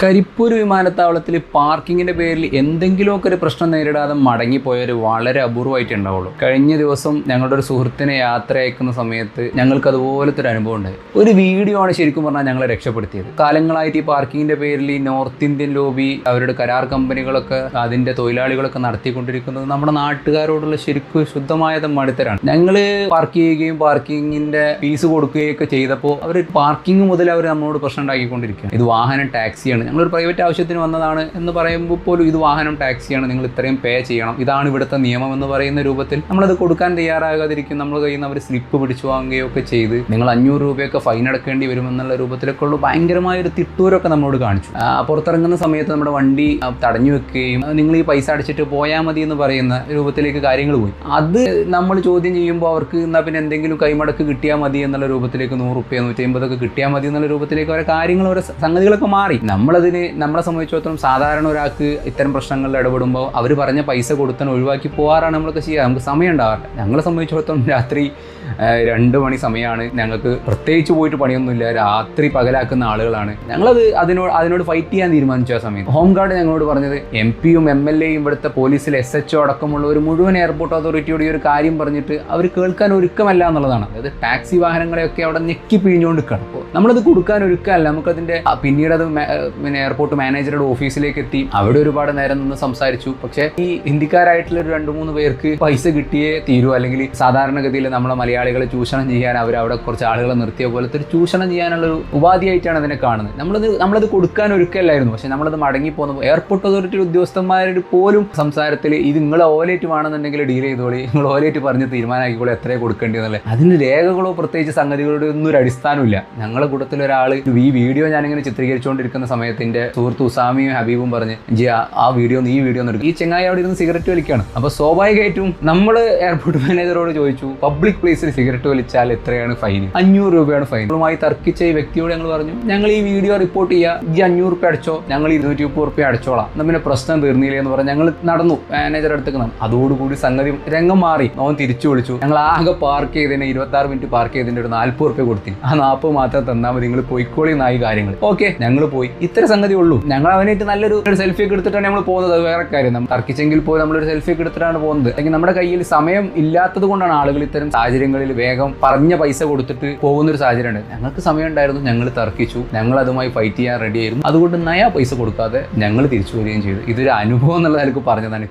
കരിപ്പൂർ വിമാനത്താവളത്തിൽ പാർക്കിങ്ങിന്റെ പേരിൽ എന്തെങ്കിലുമൊക്കെ ഒരു പ്രശ്നം നേരിടാതെ മടങ്ങിപ്പോയവർ വളരെ അപൂർവമായിട്ട് ഉണ്ടാവുള്ളൂ. കഴിഞ്ഞ ദിവസം ഞങ്ങളുടെ ഒരു സുഹൃത്തിനെ യാത്ര അയക്കുന്ന സമയത്ത് ഞങ്ങൾക്ക് അതുപോലത്തെ ഒരു അനുഭവം ഉണ്ട്. ഒരു വീഡിയോ ആണ് ശരിക്കും പറഞ്ഞാൽ ഞങ്ങളെ രക്ഷപ്പെടുത്തിയത്. കാലങ്ങളായിട്ട് ഈ പാർക്കിങ്ങിന്റെ പേരിൽ ഈ നോർത്ത് ഇന്ത്യൻ ലോബി അവരുടെ കരാർ കമ്പനികളൊക്കെ അതിന്റെ തൊഴിലാളികളൊക്കെ നടത്തിക്കൊണ്ടിരിക്കുന്നത് നമ്മുടെ നാട്ടുകാരോടുള്ള ശരിക്കും ശുദ്ധമായത് മടുത്തരാണ്. ഞങ്ങൾ പാർക്ക് ചെയ്യുകയും പാർക്കിങ്ങിന്റെ ഫീസ് കൊടുക്കുകയൊക്കെ ചെയ്തപ്പോൾ അവർ പാർക്കിംഗ് മുതൽ അവർ നമ്മളോട് പ്രശ്നം ഉണ്ടാക്കിക്കൊണ്ടിരിക്കുകയാണ്. ഇത് വാഹനം ടാക്സിയാണ് ഞങ്ങളൊരു പ്രൈവറ്റ് ആവശ്യത്തിന് വന്നതാണ് എന്ന് പറയുമ്പോൾ പോലും ഇത് വാഹനം ടാക്സിയാണ് നിങ്ങൾ ഇത്രയും പേ ചെയ്യണം. ഇതാണ് ഇവിടുത്തെ നിയമം എന്ന് പറയുന്ന രൂപത്തിൽ നമ്മളത് കൊടുക്കാൻ തയ്യാറാകാതിരിക്കും. നമ്മൾ കയ്യിൽ നിന്ന് അവർ സ്ലിപ്പ് പിടിച്ചു വാങ്ങുകയോ ഒക്കെ ചെയ്ത് നിങ്ങൾ അഞ്ഞൂറ് രൂപയൊക്കെ ഫൈൻ അടക്കേണ്ടി വരുമെന്നുള്ള രൂപത്തിലൊക്കെ ഉള്ള. ഭയങ്കരമായ ഒരു തിട്ടൂരൊക്കെ നമ്മളോട് കാണിച്ചു. പുറത്തിറങ്ങുന്ന സമയത്ത് നമ്മുടെ വണ്ടി തടഞ്ഞു വെക്കുകയും നിങ്ങൾ ഈ പൈസ അടച്ചിട്ട് പോയാൽ മതി എന്ന് പറയുന്ന രൂപത്തിലേക്ക് കാര്യങ്ങൾ പോയി. അത് നമ്മൾ ചോദ്യം ചെയ്യുമ്പോൾ അവർക്ക് എന്നാൽ പിന്നെ എന്തെങ്കിലും കൈമടക്ക് കിട്ടിയാൽ മതി എന്നുള്ള രൂപത്തിലേക്ക് നൂറ് റുപ്യ നൂറ്റി അമ്പതൊക്കെ കിട്ടിയാൽ മതി എന്നുള്ള രൂപത്തിലേക്ക് അവരെ കാര്യങ്ങൾ ഓരോ സംഗതികളൊക്കെ മാറി. നമ്മളതിന് നമ്മളെ സംബന്ധിച്ചിടത്തോളം സാധാരണ ഒരാൾക്ക് ഇത്തരം പ്രശ്നങ്ങളിൽ ഇടപെടുമ്പോൾ അവർ പറഞ്ഞ പൈസ കൊടുത്താൽ ഒഴിവാക്കി പോകാറാണ് നമ്മളൊക്കെ ചെയ്യുക. നമുക്ക് സമയം ഉണ്ടാവാറില്ല. ഞങ്ങളെ സംബന്ധിച്ചിടത്തോളം രാത്രി രണ്ട് മണി സമയമാണ് ഞങ്ങൾക്ക് പ്രത്യേകിച്ച് പോയിട്ട് പണിയൊന്നുമില്ല. രാത്രി പകലാക്കുന്ന ആളുകളാണ്. ഞങ്ങളത് അതിനോട് അതിനോട് ഫൈറ്റ് ചെയ്യാൻ തീരുമാനിച്ച ആ സമയത്ത്. ഹോം ഗാർഡ് ഞങ്ങളോട് പറഞ്ഞത് എം പിയും എം എൽ എയും ഇവിടുത്തെ പോലീസിൽ എസ് എച്ച് ഒ അടക്കമുള്ള ഒരു മുഴുവൻ എയർപോർട്ട് അതോറിറ്റിയോട് ഈ ഒരു കാര്യം പറഞ്ഞിട്ട് അവർ കേൾക്കാൻ ഒരുക്കമല്ല എന്നുള്ളതാണ്. അതായത് ടാക്സി വാഹനങ്ങളെയൊക്കെ അവിടെ ഞെക്കി പിഴിഞ്ഞുകൊണ്ട് അപ്പോൾ നമ്മളത് കൊടുക്കാൻ ഒരുക്കമല്ല. നമുക്കതിന്റെ പിന്നീട് അത് പിന്നെ എയർപോർട്ട് മാനേജറുടെ ഓഫീസിലേക്ക് എത്തി. അവിടെ ഒരുപാട് നേരം നിന്ന് സംസാരിച്ചു. പക്ഷേ ഈ ഹിന്ദിക്കാരായിട്ടുള്ള ഒരു രണ്ട് മൂന്ന് പേർക്ക് പൈസ കിട്ടിയേ തീരൂ. അല്ലെങ്കിൽ സാധാരണഗതിയിൽ നമ്മളെ മലയാളികളെ ചൂഷണം ചെയ്യാൻ അവർ അവിടെ കുറച്ച് ആളുകളെ നിർത്തിയ പോലത്തെ ഒരു ചൂഷണം ചെയ്യാനുള്ള ഒരു ഉപാധിയായിട്ടാണ് അതിനെ കാണുന്നത്. നമ്മളത് നമ്മളത് കൊടുക്കാൻ ഒരുക്കല്ലായിരുന്നു പക്ഷെ നമ്മളത് മടങ്ങി പോകുന്നു എയർപോർട്ട് അതോറിറ്റി ഉദ്യോഗസ്ഥന്മാരുടെ പോലും സംസാരത്തിൽ ഇത് നിങ്ങൾ ഓലേറ്റ് വേണമെന്നുണ്ടെങ്കിൽ ഡീൽ ചെയ്തോളി. നിങ്ങൾ ഓലേറ്റ് പറഞ്ഞ് തീരുമാനമാക്കിക്കോളി. എത്രയാണ് കൊടുക്കേണ്ടതെന്നല്ലേ അതിന് രേഖകളോ പ്രത്യേകിച്ച് സംഗതികളുടെ ഒന്നും ഒരു അടിസ്ഥാനമില്ല ഞങ്ങളുടെ കൂട്ടത്തിൽ ഒരാൾ ഈ വീഡിയോ ഞാനിങ്ങനെ ചിത്രീകരിച്ചുകൊണ്ടിരിക്കുന്ന സമയത്തിന്റെ സുഹൃത്ത് ഉസാമിയും ഹബീബും പറഞ്ഞ് ജി ആ- വീഡിയോ ഈ വീഡിയോ ഒന്ന് എടുക്കും. ഈ ചെങ്ങായി അവിടെ ഇരുന്ന് സിഗരറ്റ് വലിക്കുകയാണ്. അപ്പോൾ സ്വാഭാവികമായിട്ടും നമ്മൾ എയർപോർട്ട് മാനേജറോട് ചോദിച്ചു പബ്ലിക് പ്ലേസിൽ സിഗരറ്റ് വലിച്ചാൽ എത്രയാണ് ഫൈൻ അഞ്ഞൂറ് രൂപയാണ് ഫൈൻ നമ്മളുമായി തർക്കിച്ച ഈ വ്യക്തിയോട് ഞങ്ങൾ പറഞ്ഞു ഞങ്ങൾ ഈ വീഡിയോ റിപ്പോർട്ട് ചെയ്യുക ഈ അഞ്ഞൂറ് റുപ്യ അടച്ചോ ഞങ്ങൾ ഇരുന്നൂറ്റി മുപ്പത് റുപ്യ അടച്ചോളാം. പിന്നെ പ്രശ്നം തീർന്നില്ലേ എന്ന് പറഞ്ഞ് ഞങ്ങൾ നടന്നു മാനേജർ അടുത്തേക്ക് നടന്നു. അതോടുകൂടി സംഗതി രംഗം മാറി. നോൻ തിരിച്ചു വിളിച്ചു ഞങ്ങൾ ആകെ പാർക്ക് ചെയ്തതിന് ഇരുപത്തി ആറ് മിനിറ്റ് പാർക്ക് ചെയ്തതിന്റെ ഒരു നാൽപ്പത് റുപ്യ കൊടുത്തി ആ നാൽപ്പത് മാത്രം തന്നാൽ മതി നിങ്ങൾ പോയിക്കോളി നായി കാര്യങ്ങൾ ഓക്കെ ഞങ്ങൾ പോയി. ഇത്ര സംഗതി ഉള്ളൂ. ഞങ്ങൾ അവനായിട്ട് നല്ലൊരു സെൽഫി ഒക്കെ എടുത്തിട്ടാണ് നമ്മൾ പോകുന്നത്. വേറെ കാര്യം. നമ്മൾ തർക്കിച്ചെങ്കിൽ പോയി ഒരു സെൽഫി ഒക്കെ എടുത്തിട്ടാണ് പോകുന്നത്. അല്ലെങ്കിൽ നമ്മുടെ കയ്യിൽ സമയം ഇല്ലാത്തത് കൊണ്ടാണ് ആളുകൾ ഇത്തരം സാഹചര്യങ്ങളിൽ വേഗം പറഞ്ഞ പൈസ കൊടുത്തിട്ട് പോകുന്ന ഒരു സാഹചര്യമുണ്ട്. ഞങ്ങൾക്ക് സമയം ഉണ്ടായിരുന്നു. ഞങ്ങൾ തർക്കിച്ചു. ഞങ്ങൾ അതുമായി ഫൈറ്റ് ചെയ്യാൻ റെഡി ആയിരുന്നു. അതുകൊണ്ട് നയാ പൈസ കൊടുക്കാതെ ഞങ്ങൾ തിരിച്ചു വരികയും ചെയ്തു. ഇതൊരു അനുഭവം എന്നുള്ള നിലയ്ക്ക് പറഞ്ഞതാണ്.